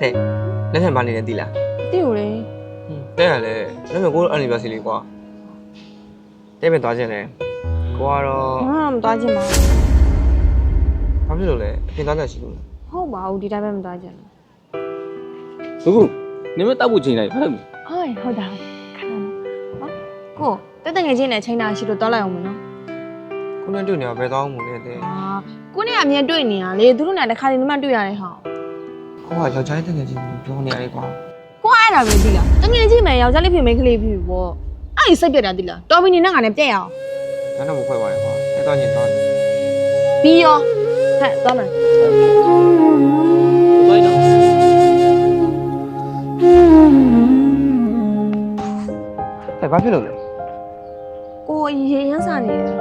တဲ့လက်ထံပါနေတယ်သိလားတိကိုလေဟင်းတဲ့ရလဲလက်ထံကိုအန်နီဗာစီလေးကွာတဲ့ပြန်သွားခြင်းလဲကိုကတော့ဘာမှမသွားချင်ပါဘာဖြစ်လို့လဲအပြင်သားတက်ရှိလို့လဲဘူးဟုတ်ပါဘူးဒီတိုင်းပဲမသွားချင်ဘူးဘူးနင်မတောက်ဖို့ချိန်လိုက်ဘာလို့လဲဟိုးဟုတ်တာခဏနော်ဟောကိုတက်တငယ်ချင်းနဲ့ချိန်တာရှိလို့သွားလိုက်အောင်မနော်ခုနကတွေ့နေတော့ဘယ်သွားမှမလဲတဲ့အာကိုနဲ့အမြဲတွေ့နေရလေသူတို့နဲ့တစ်ခါတည်းမှတွေ့ရတယ်ဟော ကိုကယောက်ျားတက်နေချင်းပြောနေရတယ်ကွာကိုအဲ့ဒါပဲဒီလားတငယ်ချင်းမယ်ယောက်ျားလေးဖြစ်မိန်းကလေးဖြစ်ပေါ့အဲ့ဒီစိတ်ပြက်တာဒီလားတော်ပြီနေနဲ့ငါနဲ့ပြက်ရအောင်ဒါတော့မခွဲပါနဲ့ကွာတဲ့သွားချင်းသွားတယ်ပြီးရောဟဲ့သွားမယ်ဘာလို့တဲ့ဘာဖြစ်လို့လဲကိုရေရမ်းစားနေတယ်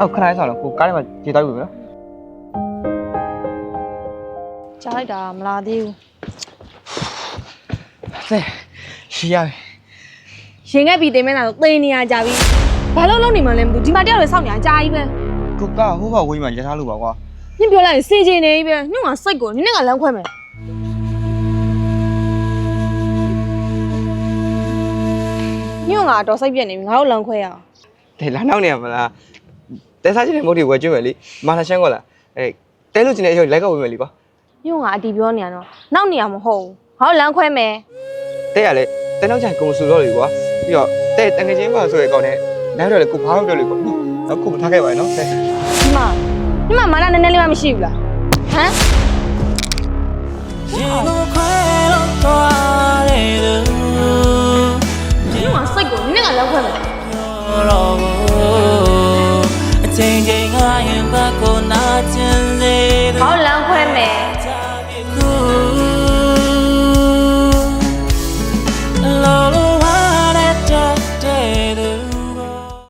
အော်ခဏလေးဆောင်းတော့ကိုကားထဲမှာခြေတောက်ပြီနော် ကြားလိုက်တာမလားသေးဘူးတဲ့ရှိရပြီရင်ခဲ့ပြီးတင်မဲတာဆိုသေနေရကြပြီဘာလို့လုံးနေမှလဲမသိဘူးဒီမှာတယောက်လည်းစောင့်နေအကြာကြီးပဲကိုကဟိုဘဝေးမှာရထားလို့ပါကွာညပြောလိုက်ရင်စင်ချင်နေပြီပဲညငါစိတ်ကိုနင်းနဲ့ကလမ်းခွဲမယ်ညငါတော့စိတ်ပြက်နေပြီငါတို့လမ်းခွဲရအောင်တဲ့လာနောက်နေရမလားတဲစားချင်တဲ့မုတ်တွေဝယ်ကျွေးမယ်လीမာလာရှန်ကောလားအဲတဲလို့ချင်တဲ့အချိန်လိုက်ကောက်ဝေးမယ်လीကွာ ညငါအတီပြောနေရတော့နောက်နေရမဟုတ်ဘူးငါတို့လမ်းခွဲမယ်တဲ့ရလေတဲနောက်ချင်ကုံဆူတော့လေကွာပြီးတော့တဲ့တငယ်ချင်းပါဆိုတဲ့ကောင်နဲ့နောက်တော့လေကိုဘာမှမပြောလို့ကွာတော့ကိုမထားခဲ့ပါနဲ့နော်တဲ့ဒီမှာဒီမှာမာနနည်းနည်းလေးမှမရှိဘူးလားဟမ်ရေကိုခွဲလို့သွားတယ်လို့ညငါစိတ်ကိုနင်းနဲ့ကလမ်းခွဲမယ်ပြောတော့ဘူးအချိန်ချင်းကရင်ဘက်ကိုနာကျင်စေငါသူတို့လမ်းခွဲ